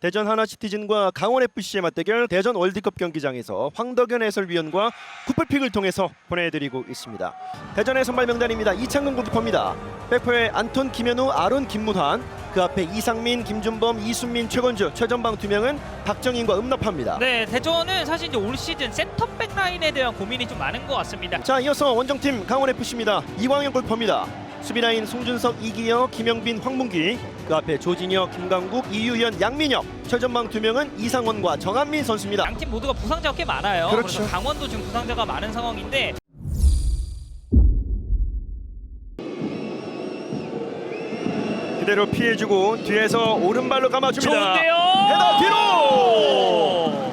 대전 하나시티즌과 강원FC의 맞대결 대전 월드컵 경기장에서 황덕현 해설위원과 쿠플픽을 통해서 보내드리고 있습니다. 대전의 선발 명단입니다. 이창근 골키퍼입니다. 백포의 안톤, 김현우, 아론, 김문환 그 앞에 이상민, 김준범, 이순민, 최건주, 최전방 두 명은 박정인과 음납합니다. 네, 대전은 사실 이제 올 시즌 센터백 라인에 대한 고민이 좀 많은 것 같습니다. 자 이어서 원정팀 강원FC입니다. 이광현 골퍼입니다. 수비라인 송준석, 이기혁, 김영빈, 황문기 그 앞에 조진혁, 김강국, 이유현, 양민혁 최전방 두 명은 이상원과 정한민 선수입니다. 양팀 모두가 부상자가 꽤 많아요. 그렇죠. 래서 강원도 지금 부상자가 많은 상황인데 그대로 피해주고 뒤에서 오른발로 감아줍니다. 좋은데요. 헤더 뒤로!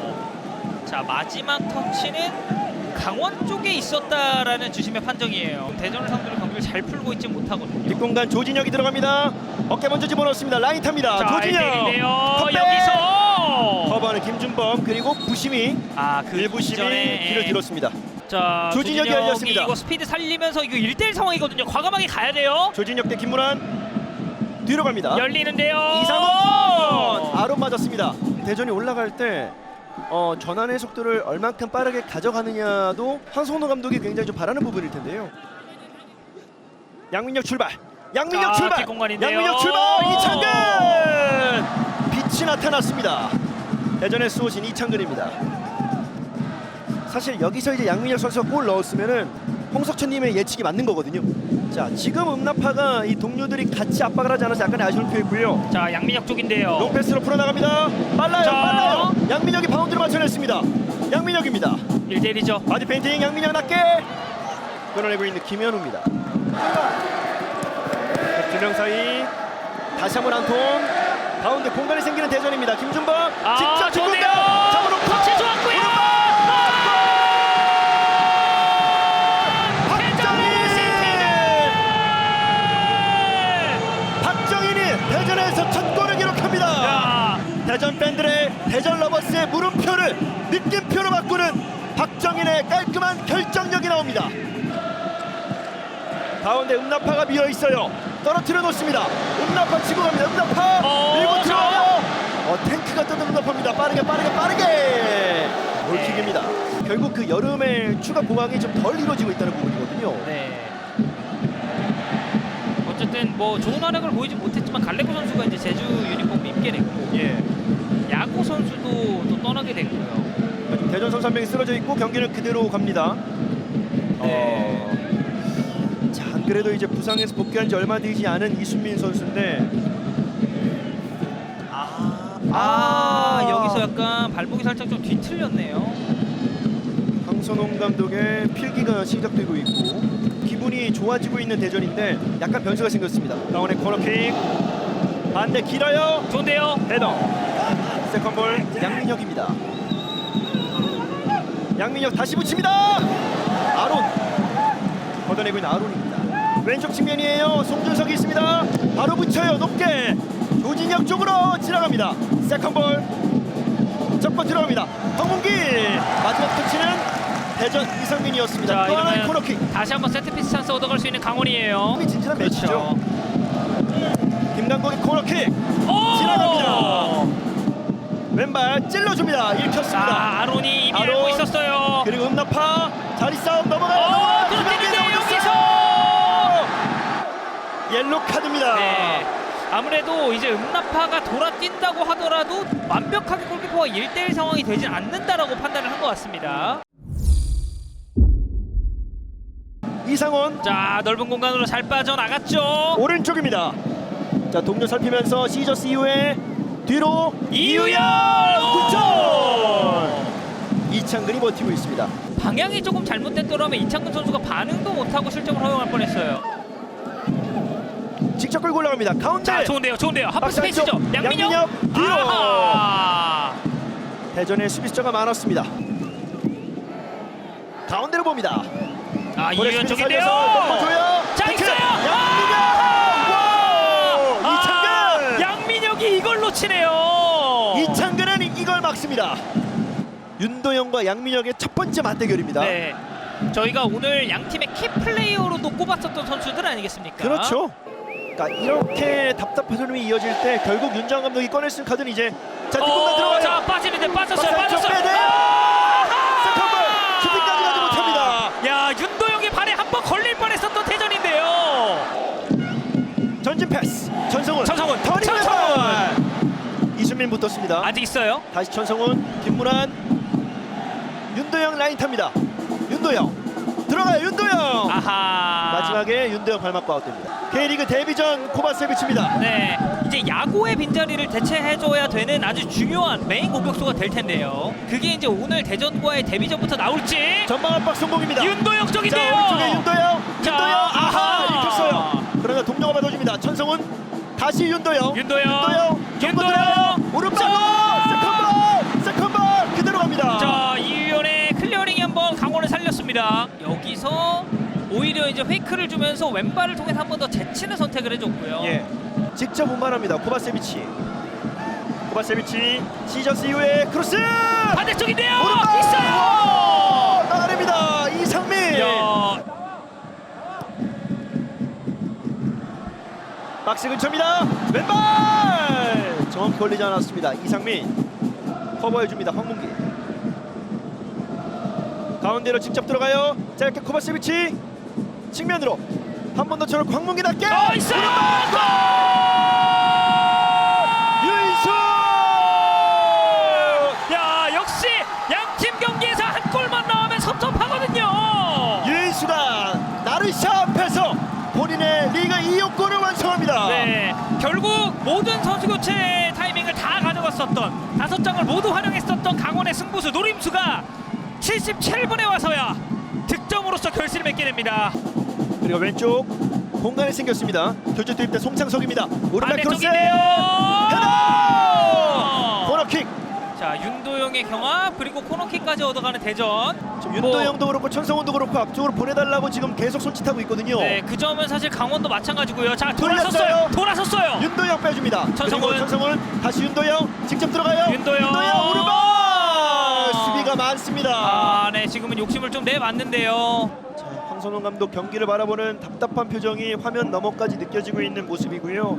자 마지막 터치는 강원 쪽에 있었다라는 주심의 판정이에요. 대전을 상대로 잘 풀고 있지 못하거든요. 뒷공간 조진혁이 들어갑니다. 어깨 먼저 집어넣습니다. 라인 탑니다. 자, 조진혁 1대1이네요. 컵백! 여기서 커버하는 김준범 그리고 부심이 아 그 일부심이 길을 들었습니다. 자 조진혁이 조진혁이 열렸습니다. 이거 스피드 살리면서 이거 1대1 상황이거든요. 과감하게 가야 돼요. 조진혁 대 김문환 뒤로 갑니다. 열리는데요. 이상원 아론 맞았습니다. 대전이 올라갈 때 어, 전환의 속도를 얼만큼 빠르게 가져가느냐도 황성노 감독이 굉장히 좀 바라는 부분일 텐데요. 양민혁 출발. 양민혁 자, 출발. 뒷공간인데요. 양민혁 출발. 이창근 빛이 나타났습니다. 대전의 수호신 이창근입니다. 사실 여기서 이제 양민혁 선수가 골 넣었으면은 홍석천님의 예측이 맞는 거거든요. 자 지금 음나파가 이 동료들이 같이 압박을 하지 않아서 약간의 아쉬움을 표했고요. 자 양민혁 쪽인데요. 롱패스로 풀어나갑니다. 빨라요, 자. 빨라요. 양민혁이 바운드를 맞춰냈습니다. 양민혁입니다. 1대1이죠. 바디 페인팅 양민혁 낮게 끌어내고 있는 김현우입니다. 사이 다시 한번 한 통. 가운데 공간이 생기는 대전입니다. 김준범 아, 직접 좋네요. 잡아놓고 터치 좋았고요. 대전에서 첫 골을 기록합니다. 자, 대전 팬들의 대전 러버스의 물음표를 느낌표로 바꾸는 박정인의 깔끔한 결정력이 나옵니다. 가운데 음나파가 비어 있어요. 떨어뜨려 놓습니다. 음나파 치고 갑니다. 음나파 어, 밀고 자. 들어가요. 어, 탱크가 뜨는 음나파입니다. 빠르게 빠르게 빠르게 골킥입니다. 결국 그 여름의 추가 보강이 좀 덜 이루어지고 있다는 부분이거든요. 네. 어쨌든 뭐 좋은 활약을 보이지 못했지만 갈레코 선수가 이제 제주 유니폼 입게 됐고 예. 야구 선수도 또 떠나게 됐고요. 대전 선수 한 명이 쓰러져 있고 경기는 그대로 갑니다. 네. 어, 그래도 이제 부상에서 복귀한 지 얼마 되지 않은 이순민 선수인데 아, 아 여기서 약간 발목이 살짝 좀 뒤틀렸네요. 황선홍 감독의 필기가 시작되고 있고 기분이 좋아지고 있는 대전인데 약간 변수가 생겼습니다. 강원의 코너킥 반대 길어요. 좋은데요. 헤더 세컨볼 양민혁입니다. 양민혁 다시 붙입니다. 아론 걷어내고 있는 아론입니다. 왼쪽 측면이에요. 송준석이 있습니다. 바로 붙여요. 높게 조진혁 쪽으로 지나갑니다. 세컨볼 접고 들어갑니다. 황문기 마지막 터치는 대전 이상민이었습니다. 자, 또 하나의 이러면 코너킥. 다시 한번 세트피스 찬스 얻어갈 수 있는 강원이에요. 힘이 진진한 매치죠. 김강국의 코너킥 오! 지나갑니다. 왼발 찔러줍니다. 자, 아론이 이미 아론. 알고 있었 옐로 카드입니다. 네. 아무래도 이제 음나파가 돌아뛴다고 하더라도 완벽하게 골키퍼가 1대1 상황이 되진 않는다라고 판단을 한 것 같습니다. 이상원 자, 넓은 공간으로 잘 빠져나갔죠. 오른쪽입니다. 자 동료 살피면서 시저스 이후에 뒤로 이유열! 굿점! 이창근이 버티고 있습니다. 방향이 조금 잘못됐더라면 이창근 선수가 반응도 못하고 실점을 허용할 뻔했어요. 직접 끌고 올라갑니다. 가운데 자, 좋은데요, 좋은데요. 하프 스페이스죠. 양민혁. 양민혁 뒤로. 아하. 대전의 수비수자가 많았습니다. 가운데로 봅니다. 아, 스피드 쪽인데요. 자! 있어요. 양민혁! 와! 아, 이창근! 양민혁이 이걸 놓치네요. 이창근은 이걸 막습니다. 윤도영과 양민혁의 첫 번째 맞대결입니다. 네. 저희가 오늘 양 팀의 키 플레이어로도 꼽았었던 선수들 아니겠습니까? 그렇죠. 그러니까 이렇게 답답한 흐름이 이어질 때 결국 윤정 감독이 꺼낼 수 있는 카드는 이제 자 뒷공간 어, 들어가요. 자 빠지는데 빠졌어요. 안쪽 빠졌어요. 빼내요. 세컨볼 슈팅까지 가지 못합니다. 야 윤도영의 발에 한 번 걸릴 뻔했었던 대전인데요. 전진 패스 전성훈 전성훈, 터닝 전성훈! 이순민 붙었습니다. 아직 있어요. 다시 전성훈 김문환 윤도영 라인 탑니다. 윤도영 들어가요 윤도영 아하. 마지막에 윤도영 발 맞고 아웃됩니다. K리그 데뷔전 코바세비치입니다. 네, 이제 야구의 빈자리를 대체해줘야 되는 아주 중요한 메인 공격수가 될 텐데요. 그게 이제 오늘 대전과의 데뷔전부터 나올지. 전방 압박 성공입니다. 윤도영 자 쪽인데요. 오른쪽에 윤도영 자, 윤도영 아하 아하. 읽혔어요. 그러나 동료가 받아줍니다. 전성훈 다시 윤도영 윤도영. 윤도영 윤도영. 오른발 살렸습니다. 여기서 오히려 이제 페이크를 주면서 왼발을 통해 서 한 번 더 제치는 선택을 해줬고요. 예, 직접 운반합니다. 코바세비치. 코바세비치 시저스 이후에 크로스 반대쪽인데요. 오른발 있어요. 나가냅니다. 이상민 야, 박스 근처입니다. 왼발 정확히 걸리지 않았습니다. 이상민 커버해 줍니다. 황문기 가운데로 직접 들어가요. 짧게 코바세비치 측면으로 한 번 더 저를 황문기답게 어 있어요. 유인수 야 역시 양팀 경기에서 한 골만 나오면 섭섭하거든요. 유인수가 나르샤 앞에서 본인의 리그 2호 골을 완성합니다. 네, 결국 모든 선수 교체 타이밍을 다 가져갔었던 다섯 장을 모두 활용했었던 강원의 승부수 노림수가 77분에 와서야 득점으로서 결실을 맺게 됩니다. 그리고 왼쪽 공간이 생겼습니다. 교체 투입된 송창석입니다. 오른발 크로스. 헤더 코너킥. 자 윤도영의 경합 그리고 코너킥까지 얻어가는 대전. 지금 뭐, 윤도영도 그렇고 천성훈도 그렇고 앞쪽으로 보내달라고 지금 계속 손짓하고 있거든요. 네, 그 점은 사실 강원도 마찬가지고요. 자 돌렸어요. 돌아섰어요. 돌아섰어요. 윤도영 빼줍니다. 천성훈. 그리고 천성훈 다시 윤도영 직접 들어가요. 윤도영. 아, 네, 지금은 욕심을 좀 내봤는데요. 자, 황선홍 감독 경기를 바라보는 답답한 표정이 화면 너머까지 느껴지고 있는 모습이고요.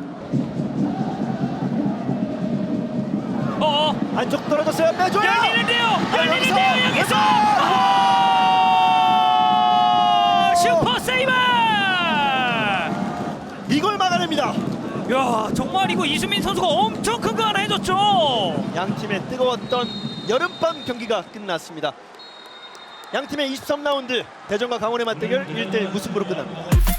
어, 안쪽 떨어졌어요. 빼줘요. 열리는데요. 열리는데요. 여기서. 아! 슈퍼 세이버! 이걸 막아냅니다. 야, 정말 이거 이수민 선수가 엄청 큰 거 하나 해줬죠. 양 팀의 뜨거웠던 여름밤 경기가 끝났습니다. 양 팀의 23라운드 대전과 강원의 맞대결 1대1 무승부로 끝납니다.